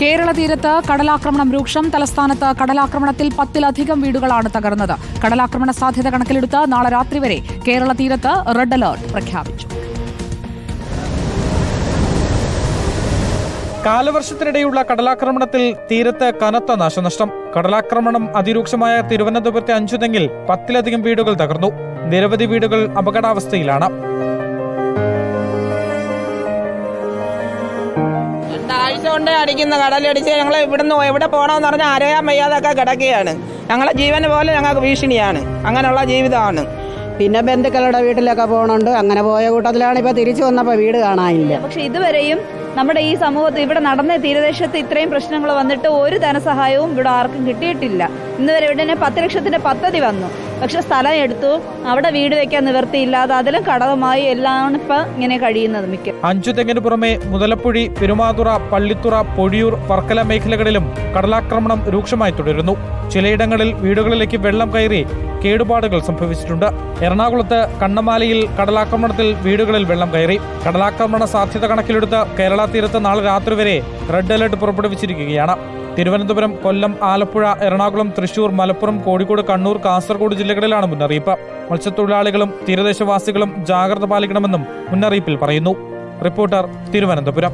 കേരള തീരത്ത് കടലാക്രമണം രൂക്ഷം. തലസ്ഥാനത്ത് കടലാക്രമണത്തിൽ പത്തിലധികം വീടുകളാണ് തകർന്നത്. കടലാക്രമണ സാധ്യത കണക്കിലെടുത്ത് നാളെ രാത്രി വരെ കേരള തീരത്ത് റെഡ് അലർട്ട് പ്രഖ്യാപിച്ചു. കാലവർഷത്തിനിടെയുള്ള കടലാക്രമണത്തിൽ തീരത്ത് കനത്ത നാശനഷ്ടം. കടലാക്രമണം അതിരൂക്ഷമായ തിരുവനന്തപുരത്തെ അഞ്ചുതെങ്ങിൽ പത്തിലധികം വീടുകൾ തകർന്നു. നിരവധി വീടുകൾ അപകടാവസ്ഥയിലാണ്. കൊണ്ട് അടിക്കുന്ന കടലടിച്ച് ഞങ്ങൾ ഇവിടുന്ന് എവിടെ പോകണമെന്ന് പറഞ്ഞാൽ അറിയാൻ വയ്യാതൊക്കെ കിടക്കുകയാണ്. ഞങ്ങളെ ജീവന് പോലെ ഞങ്ങൾക്ക് ഭീഷണിയാണ്. അങ്ങനെയുള്ള ജീവിതമാണ്. പിന്നെ ബന്ധുക്കളുടെ വീട്ടിലൊക്കെ പോകണുണ്ട് അങ്ങനെ പോയ കൂട്ടത്തിലാണ് ഇപ്പോൾ തിരിച്ചു വന്നപ്പോൾ വീട് കാണാനില്ല. പക്ഷെ ഇതുവരെയും നമ്മുടെ ഈ സമൂഹത്തിൽ ഇവിടെ നടന്ന തീരദേശത്ത് ഇത്രയും പ്രശ്നങ്ങൾ വന്നിട്ട് ഒരു ധനസഹായവും ഇവിടെ ആർക്കും കിട്ടിയിട്ടില്ല. ഇന്ന് വരെ ഇവിടെ തന്നെ പത്ത് ലക്ഷത്തിന്റെ പദ്ധതി വന്നു. പക്ഷെ സ്ഥലം എടുത്തു അവിടെ വീട് വെക്കാൻ നിവർത്തിയില്ലാതെ അതിലും കടവുമായി എല്ലാം ഇപ്പം ഇങ്ങനെ കഴിയുന്നത് മിക്ക. അഞ്ചു തെങ്ങിന് പുറമെ മുതലപ്പുഴി പെരുമാതുറ പള്ളിത്തുറ പൊഴിയൂർ വർക്കല മേഖലകളിലും കടലാക്രമണം രൂക്ഷമായി തുടരുന്നു. ചിലയിടങ്ങളിൽ വീടുകളിലേക്ക് വെള്ളം കയറി കേടുപാടുകൾ സംഭവിച്ചിട്ടുണ്ട്. എറണാകുളത്ത് കണ്ണമാലയിൽ കടലാക്രമണത്തിൽ വീടുകളിൽ വെള്ളം കയറി. കടലാക്രമണ സാധ്യത കണക്കിലെടുത്ത് കേരള തീരത്ത് നാളെ രാത്രി വരെ റെഡ് അലർട്ട് പുറപ്പെടുവിച്ചിരിക്കുകയാണ്. തിരുവനന്തപുരം കൊല്ലം ആലപ്പുഴ എറണാകുളം തൃശൂർ മലപ്പുറം കോഴിക്കോട് കണ്ണൂർ കാസർഗോഡ് ജില്ലകളിലാണ് മുന്നറിയിപ്പ്. മത്സ്യത്തൊഴിലാളികളും തീരദേശവാസികളും ജാഗ്രത പാലിക്കണമെന്നും മുന്നറിയിപ്പിൽ പറയുന്നു. റിപ്പോർട്ടർ തിരുവനന്തപുരം.